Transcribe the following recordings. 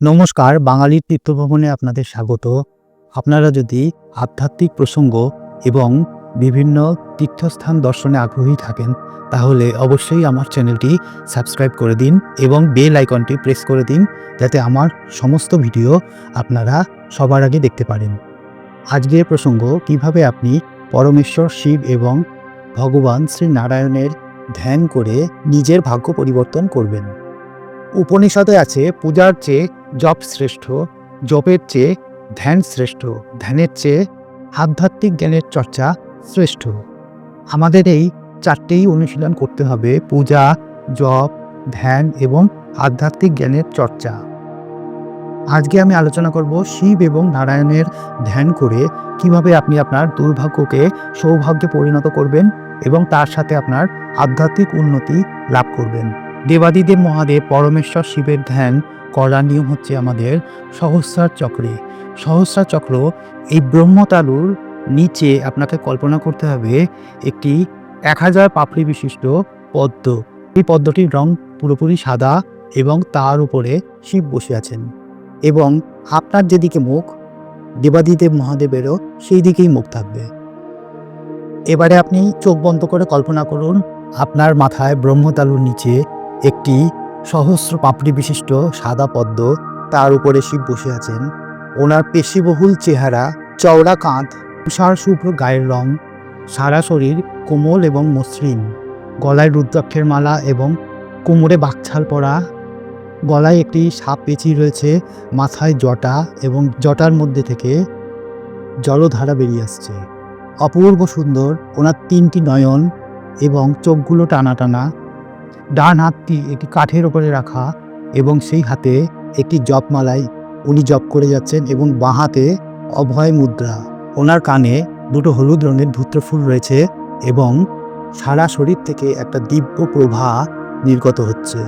নমস্কার, বাঙালির তীর্থভ্রমণে আপনাদের স্বাগত। আপনারা যদি আধ্যাত্মিক প্রসঙ্গ এবং বিভিন্ন তীর্থস্থান দর্শনে আগ্রহী থাকেন, তাহলে অবশ্যই আমার চ্যানেলটি সাবস্ক্রাইব করে দিন এবং বেল আইকনটি প্রেস করে দিন, যাতে আমার সমস্ত ভিডিও আপনারা সবার আগে দেখতে পারেন। আজকের প্রসঙ্গ, কীভাবে আপনি পরমেশ্বর, শিব এবং ভগবান শ্রী নারায়ণের ধ্যান করে নিজের ভাগ্য পরিবর্তন করবেন। উপনিষদে আছে, পূজার চেয়ে জপ শ্রেষ্ঠ, জপের চেয়ে ধ্যান শ্রেষ্ঠ, ধ্যানের চেয়ে আধ্যাত্মিক জ্ঞানের চর্চা শ্রেষ্ঠ। আমাদের এই চারটেই অনুশীলন করতে হবে, পূজা, জপ, ধ্যান এবং আধ্যাত্মিক জ্ঞানের চর্চা। আজকে আমি আলোচনা করব শিব এবং নারায়ণের ধ্যান করে কীভাবে আপনি আপনার দুর্ভাগ্যকে সৌভাগ্যে পরিণত করবেন এবং তার সাথে আপনার আধ্যাত্মিক উন্নতি লাভ করবেন। দেবাদিদেব মহাদেব পরমেশ্বর শিবের ধ্যান করার নিয়ম হচ্ছে আমাদের সহস্রার চক্রে। সহস্রার চক্র, এই ব্রহ্মতালুর নিচে আপনাকে কল্পনা করতে হবে একটি এক হাজার পাপড়ি বিশিষ্ট পদ্ম। এই পদ্মটির রং পুরোপুরি সাদা এবং তার উপরে শিব বসে আছেন। এবং আপনার যেদিকে মুখ, দেবাদিদেব মহাদেবেরও সেই দিকেই মুখ থাকবে। এবারে আপনি চোখ বন্ধ করে কল্পনা করুন, আপনার মাথায় ব্রহ্মতালুর নিচে একটি সহস্র পাপড়ি বিশিষ্ট সাদা পদ্ম তার উপরে শিব বসে আছেন। ওনার পেশিবহুল চেহারা, চওড়া কাঁধ, তুষার শুভ্র গায়ের রং, সারা শরীর কোমল এবং মসৃণ। গলায় রুদ্রাক্ষের মালা এবং কোমরে বাকছাল পরা। গলায় একটি সাপ পেঁচি রয়েছে, মাথায় জটা এবং জটার মধ্যে থেকে জলধারা বেরিয়ে আসছে। অপূর্ব সুন্দর, ওনার তিনটি নয়ন এবং চোখগুলো টানা টানা। ডান হাতটি একটি কাঠের ওপরে রাখা এবং সেই হাতে একটি জপমালায় উনি জপ করে যাচ্ছেন এবং বাঁ হাতে অভয় মুদ্রা। ওনার কানে দুটো হলুদ রঙের ধূত্র ফুল রয়েছে এবং সারা শরীর থেকে একটা দিব্য প্রভা নির্গত হচ্ছে।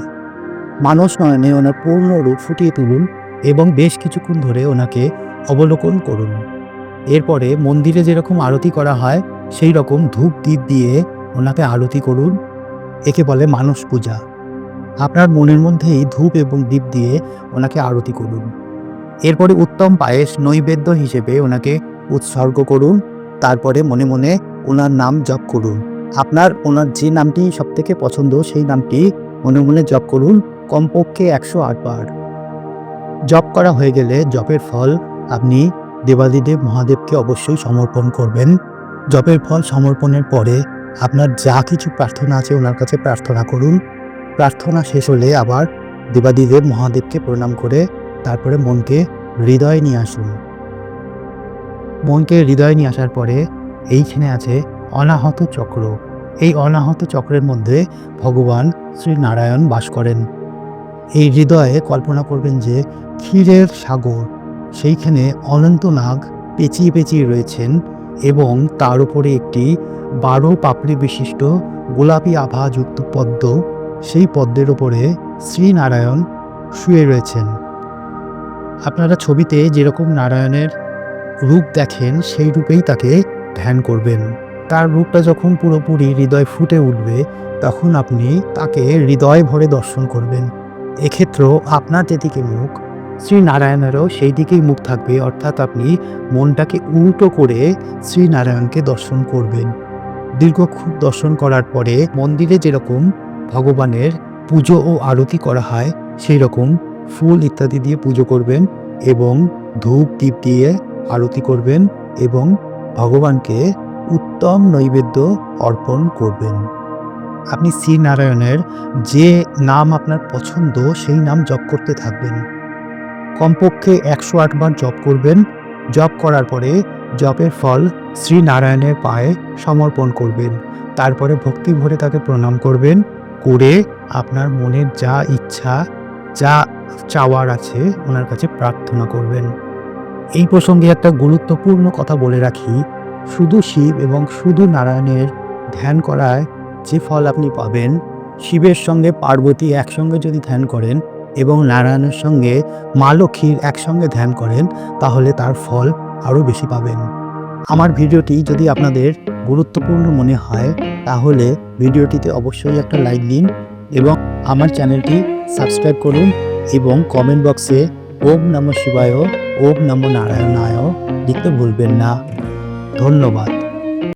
মানস নয়নে ওনার পূর্ণ রূপ ফুটিয়ে তুলুন এবং বেশ কিছুক্ষণ ধরে ওনাকে অবলোকন করুন। এরপরে মন্দিরে যেরকম আরতি করা হয়, সেই রকম ধূপ দ্বীপ দিয়ে ওনাকে আরতি করুন একে বলে মানস পূজা। আপনার মনের মধ্যেই ধূপ এবং দীপ দিয়ে ওনাকে আরতি করুন। এরপরে উত্তম পায়েস নৈবেদ্য হিসেবে ওনাকে উৎসর্গ করুন। তারপরে মনে মনে ওনার নাম জপ করুন। আপনার, ওনার যে নামটি সবথেকে পছন্দ, সেই নামটি মনে মনে জপ করুন। কমপক্ষে একশো আট বার। জপ করা হয়ে গেলে জপের ফল আপনি দেবাদিদেব মহাদেবকে অবশ্যই সমর্পণ করবেন। জপের ফল সমর্পণের পরে আপনার যা কিছু প্রার্থনা আছে ওনার কাছে প্রার্থনা করুন। প্রার্থনা শেষ হলে আবার দেবাদিদেব মহাদেবকে প্রণাম করে তারপরে মনকে হৃদয়ে নিয়ে আসুন। মনকে হৃদয়ে নিয়ে আসার পরে এইখানে আছে অনাহত চক্র। এই অনাহত চক্রের মধ্যে ভগবান শ্রী নারায়ণ বাস করেন। এই হৃদয়ে কল্পনা করবেন যে ক্ষীরের সাগর, সেইখানে অনন্তনাগ পেঁচিয়ে পেঁচিয়ে রয়েছেন এবং তার উপরে একটি বারো পাপড়ি বিশিষ্ট গোলাপি আভাযুক্ত পদ্ম সেই পদ্মের ওপরে শ্রীনারায়ণ শুয়ে রয়েছেন। আপনারা ছবিতে যেরকম নারায়ণের রূপ দেখেন, সেই রূপেই তাকে ধ্যান করবেন। তার রূপটা যখন পুরোপুরি হৃদয় ফুটে উঠবে, তখন আপনি তাকে হৃদয় ভরে দর্শন করবেন। এক্ষেত্রেও আপনার যেদিকে মুখ, শ্রীনারায়ণেরও সেই দিকেই মুখ থাকবে, অর্থাৎ আপনি মনটাকে উল্টো করে শ্রীনারায়ণকে দর্শন করবেন। দীর্ঘক্ষণ দর্শন করার পরে মন্দিরে যেরকম ভগবানের পুজো ও আরতি করা হয় সেই রকম ফুল ইত্যাদি দিয়ে পুজো করবেন এবং ধূপ দ্বীপ দিয়ে আরতি করবেন এবং ভগবানকে উত্তম নৈবেদ্য অর্পণ করবেন। আপনি শ্রীনারায়ণের যে নাম আপনার পছন্দ, সেই নাম জপ করতে থাকবেন। কমপক্ষে একশো আটবার জপ করবেন। জপ করার পরে জপের ফল শ্রীনারায়ণের পায়ে সমর্পণ করবেন। তারপরে ভক্তি ভরে তাকে প্রণাম করবেন। করে আপনার মনের যা ইচ্ছা, যা চাওয়ার আছে ওনার কাছে প্রার্থনা করবেন। এই প্রসঙ্গে একটা গুরুত্বপূর্ণ কথা বলে রাখি। শুধু শিব এবং শুধু নারায়ণের ধ্যান করায় যে ফল আপনি পাবেন, শিবের সঙ্গে পার্বতী একসঙ্গে যদি ধ্যান করেন এবং নারায়ণের সঙ্গে মা লক্ষ্মীর একসঙ্গে ধ্যান করেন, তাহলে তার ফল আরও বেশি পাবেন। আমার ভিডিওটি যদি আপনাদের গুরুত্বপূর্ণ মনে হয়, তাহলে ভিডিওটিতে অবশ্যই একটা লাইক দিন এবং আমার চ্যানেলটি সাবস্ক্রাইব করুন এবং কমেন্ট বক্সে ওম নম শিবায়, ওম নম নারায়ণায় লিখতে ভুলবেন না। ধন্যবাদ।